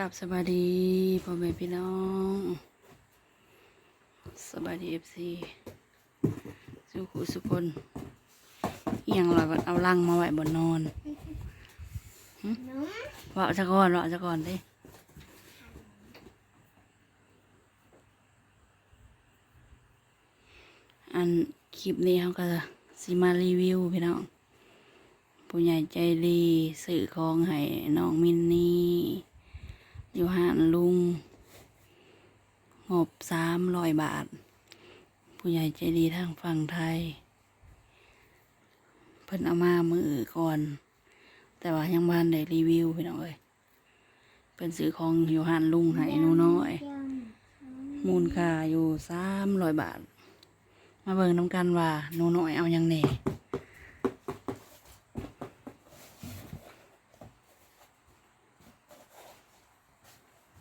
กับสวัสดีพ่อแม่พี่น้องสวัสดีเอฟซีสุขุสุคนเอียงลอยเอาลังมาไว้บนนอนหึว่าเอาจะก่อนว่าเอาจะก่อนดิอันคลิปนี้เขาก็สิมารีวิวพี่น้องผู้ใหญ่ใจดีสื่อของให้น้องมินนี่ อยู่หานลุง งบสามร้อยบาท ผู้ใหญ่ใจดีทางฝั่งไทย เพิ่นเอามามือก่อน แต่ว่ายังบ้านได้รีวิวพี่น้องเอ้ยเพิ่นซื้อของอยู่หานลุงให้หนูน้อย มูลค่าอยู่สามร้อยบาท มาเบิ่งน้ำกันว่าหนูน้อยเอาหยังแหน่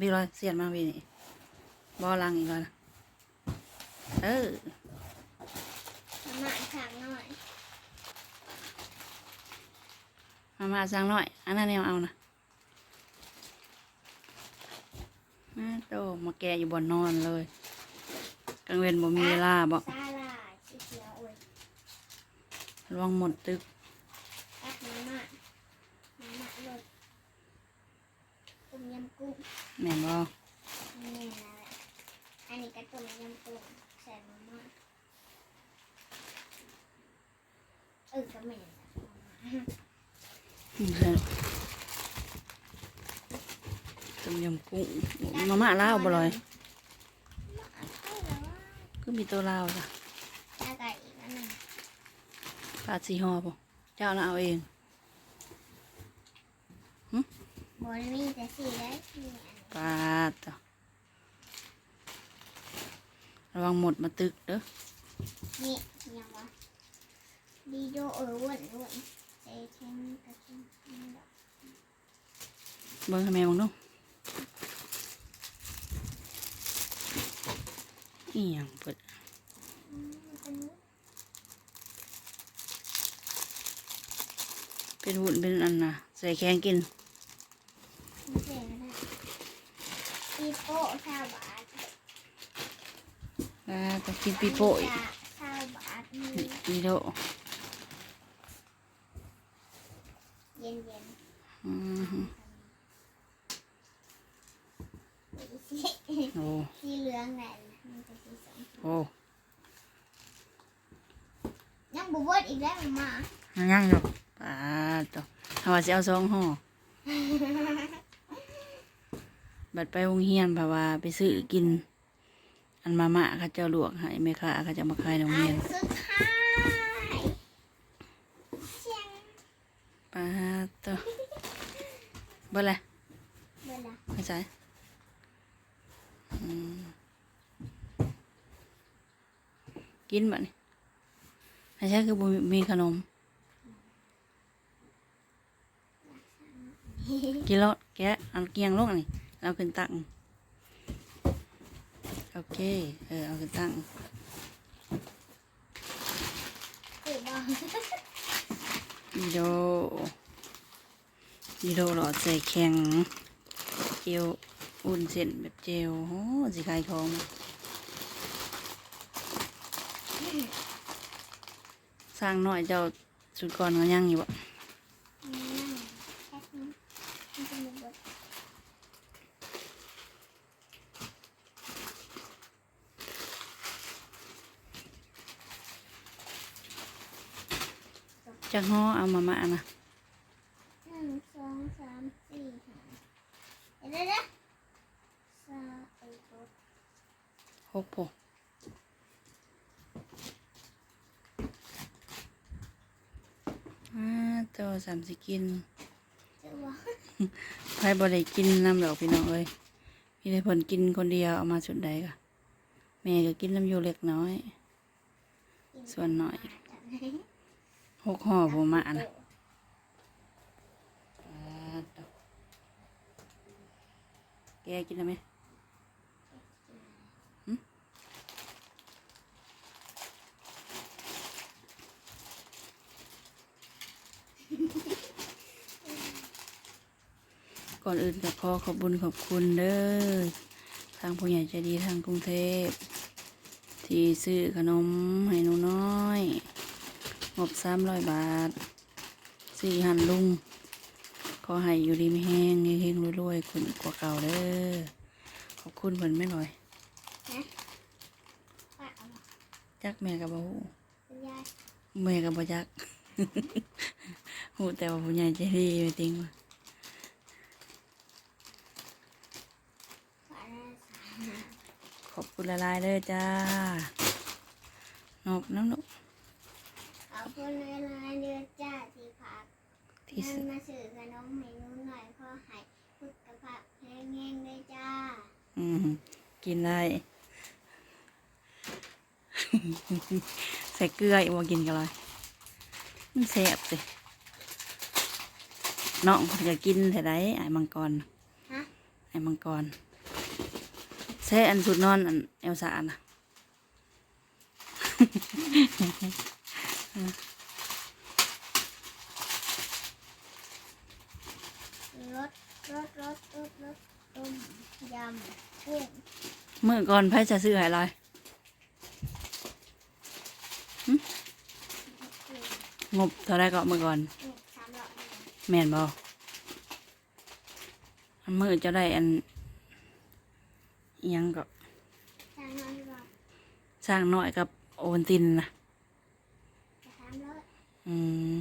บีร้อยเสียนมาบีนี่บอลังอีกแล้วนะเออมาถามหน่อยมามาสั่งหน่อย อันนั้นเนี่ยเอานะมาโตมาแกะอยู่บนนอนเลยกลางเวนบ่มีเวลาบอกซาลาชิเขียวโอ้ยระวังหมดตึก แอปมาม่ามาม่ารสต้มยำ กุ้งแม่นบ่นี่นะแหละอันนี้ก็ต้มยำกุ้งใส่มาม่าเออก็ไม่นนะอืมใช่ต้มยำกุ้งมาม่าลาวบ่ลอยมาม่าใช่แล้วว่าก็มีตัวลาวจ้ะแล้วก็อีกอันหนึ่งปลาสีหอบ่เจ้าน่ะเอาเอง บอลมีแต่สีได้มีอันปลาจ้ะระวังหมดมาตึกเด้อนี่ยังวะดีโดเอออ้วนอ้วนใส่แข็งกระชุ่มนี่ดอกเบิ่งให้แม่เบิ่งดูอีหยังเปิดอืมเป็นเป็นหุ่นเป็นอันน่ะใส่แข็งกิน ไม่ใช่ก็ได้ปีโป้ชาวบาทอ่าต้องกินปีโป้อีกชาวบาทมีอีโดเย็นเย็นอือหือสีโอ้สีเหลืองแหละมันจะสีสองโอ้ยังบวชอีกแล้วมายังยังอยู่ปลาตัวถ้าว่าสิเอาสองห่อ บัดไปโรงเรียนเพราะว่าไปซื้อกิน อันมาม่าเขาเจ้าลวกให้แม่ค้าเขาจะมาขายโรงเรียนสุดท้ายปลาตัวเบ่ละเวลาไม่ใช่กินบัดนี้ไม่ใช่คือมีขนม กินแล้วแกะเอาเกียงลงนี่ เอาขึ้นตั้ง โอเค เออ เอาขึ้นตั้งอีโดอีโดหลอดใส่แข็ง เจลอุ่นเส้นแบบเจลโอ้สิขายของสร้างหน่อยเจ้าสุดก่อนก็ยังอยู่บ่ นั่งแค่นี้มันจะมีบท จักฮ้อเอามามานะหนึ่งสองสามสี่ห้าเดี๋ยวเดี๋ยวสามเอ็ดหกหกพวกอ่าตัวสามสิกินเจ้าว่าใครบ่ได้กินน้ำดอกพี่น้องเอ้ยมีแต่ผลกินคนเดียวเอามาสุดใดกะแม่ก็กินน้ำอยู่เล็กน้อย ส่วนหน่อย หกห่อผมมานะแกกินได้ไหมหึกก่อนอื่นก็ขอขอบบุญขอบคุณเด้อทางผู้ใหญ่ใจดีทางกรุงเทพ ที่ซื้อขนมให้หนูน้อย งบสามร้อยบาทสี่หันลุง ขอให้อยู่ดีไม่แห้งเฮงๆรวยๆคนกว่าเก่าเด้อขอบคุณเพิ่นไม่ลอยป้าเอามาจักแม่กับบ่ฮู้คุณยายแม่กับบ่จักฮู้แต่ว่าผู้ใหญ่ใจดีไม่ติงว่าป้าได้สามขอบคุณละลายๆเด้อจ้านบน้ำนก ขอบคุณในรายเดือนจ้าที่พัก ที่เงิสุนดมาสื่อขนมให้หนูหน่อยขอให้พุทธภาพแห้งๆเลยจ้า อืม กินได้ ใส่เกลืออีกว่ากินกันเลยมันแซ่บสิน้องเพิ่นจะกินแต่ไดไอ้มังกรฮะไอ้มังกรแซ่อันสุดนอนอันเอลซ่าน่ะ รส รสรสรสรสต้มยำกุ้งเมื่อก่อนไพ่จะซื้อให้ลอยงบเท่าไรก็เมื่อก่อนนี่สามร้อยแม่นบ่อันมือจะได้อันอิหยังก็สามร้อยบาทสร้างน้อยกับโอวันตินนะสามร้อยอืม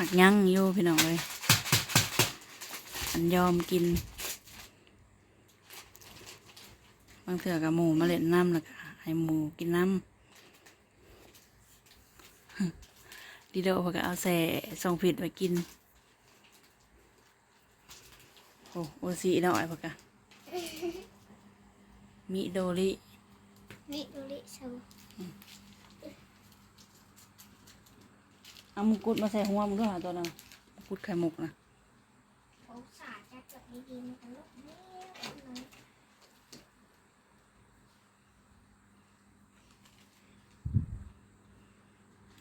หักยั้งอยู่พี่น้องเลยอันยอมกิน บางเถื่อกับหมูมาเล่นน้ำแล้วก็ให้หมูกินน้ำดีโดเขาก็เอาแส่ส่งผิดไว้กิน โอ้โอซีน้อยพะกะมิโดรินี่ดูดิสู เอามงกุฎมาใส่หัวมึงด้วยหาตัวนั้นมงกุฎไข่มุกนะโอ้สาดจะจบดีๆมันตลกเนี่ยมัน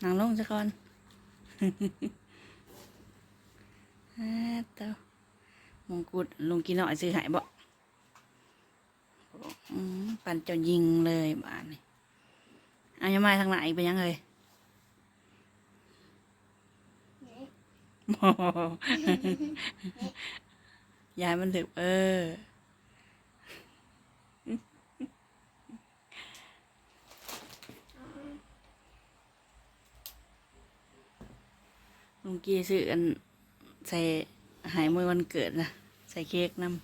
นางลงซะก่อนอ่าเต้ามงกุฎลงกินหน่อยซื้อหายบ่ปั่นเจ้ายิงเลยบ้านนี่เอายังมาทางไหนไปยังเลย นี่ ยายมันถึกเออ ลุงกี้ซื้ออัน ใส่หายมือวันเกิดนะ ใส่เค้กน้ำ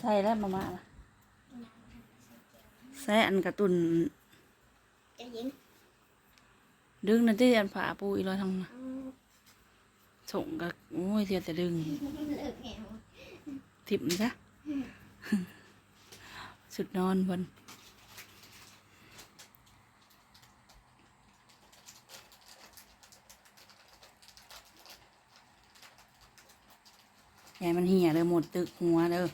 ใส่แล้วมามาล่ะใส่อันกระตุนจะยิง ดึงนั่นที่อันผาปูอีร้อยทางนะเอาส่งก็โอ้ยเสียแต่ดึงเลิกแหวทิปมันซะสุดนอนบนยายมันเหี่ยเลยหมดตึกหัวเด้อ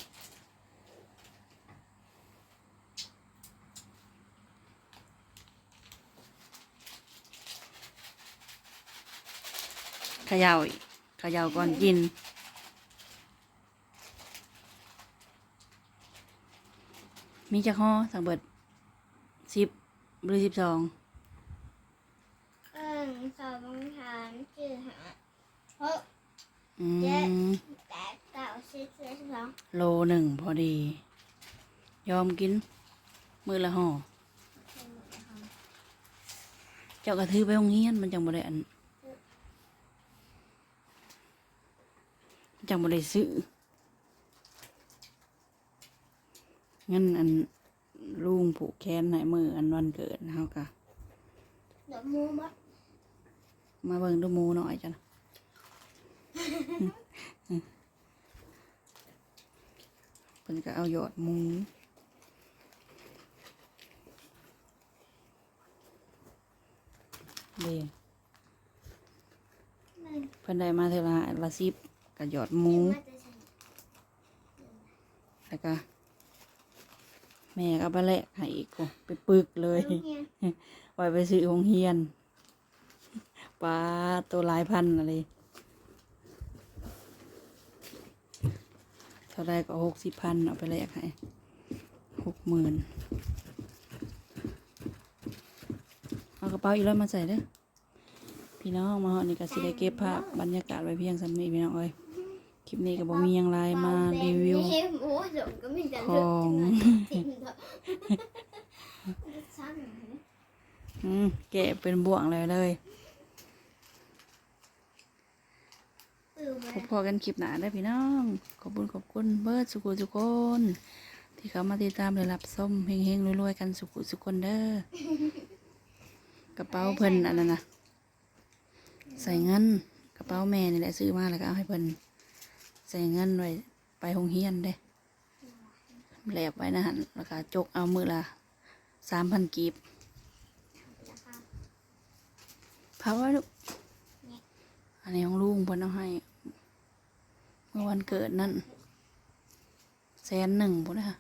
เขย่าอีกเขย่าก่อนกิน มีจักห่อสังเบิดสิบหรือสิบสองเครื่องสอบบังคับชื่อหาหกอืเจ็ดมแปดเก้าสิบสิบเอ็ดสิบสองโลหนึ่งพอดี ยอมกิน มือละห่อเจ้ากระทือไปโรงเรียนมันจังบ่ได้อันมัน จังบ่ได้ซื้อเงินอันลุงผูกแขนให้มืออันวันเกิดเฮากะเดี๋ยวมูมัดมาเบิ่งดูหมูหน่อยจ้ะนะเพิ่นก็เอายอดหมูเด้หนึ่งเพิ่นได้มาเท่าละละสิบ กับยอดหมูมาจะใส่แล้วก็แม่ก็ไปแลกให้อีกโอ้ไปปึกเลยลูกเนี่ยไว้ไปซื้อโรงเรียนปลาตัวหลายพันอะไรเท่าไรก็หกสิบพันเอาไปแลกให้หกหมื่นเอากระเป๋าอีกร้อยมาใส่เด้อพี่น้องมาเหาะนี่ก็สิได้เก็บภาพบรรยากาศไว้เพียงสำนี้พี่น้องเอ้ย คลิปนี้ก็บ่มีหยังไรมารีวิวโอ้ยเดี๋ยวก็มีแต่ขเรื่ององจริงเถอะซ้ำหน่อยนะอืมแกะเป็นบ่วงเลยเลยเออพมาบพอกันคลิปหนาได้อพี่น้อง ขอบคุณขอบคุณเบิร์ดสุขุสุกคน ที่เขามาติดตามและรับส้มเฮงๆรวยๆกันสุขุสุกคนเด้อกระเป๋าเพิ่นอันนั้นนะใส่เงินกระเป๋าแม่นี่แหละซื้อมาแล้วก็เอาให้เพิ่น ใส่เงินไว้ไปโรงเรียนเด้แหลบไว้นะฮะแล้วก็จกเอามือละสามพันกีบนะคะพาไว้ลูกอันนี้ของลุงเพิ่นเอาให้ เมื่อวันเกิดนั่นแสนหนึ่งพุ่นนะ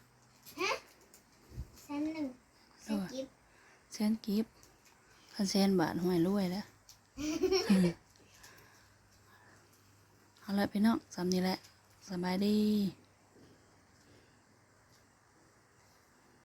เส้นหนึ่งเส้นกิ๊บแสนกีบคันแสนบาทห่วยรวยแล้ว เอาละพี่น้องสำนี้แหละสบายดี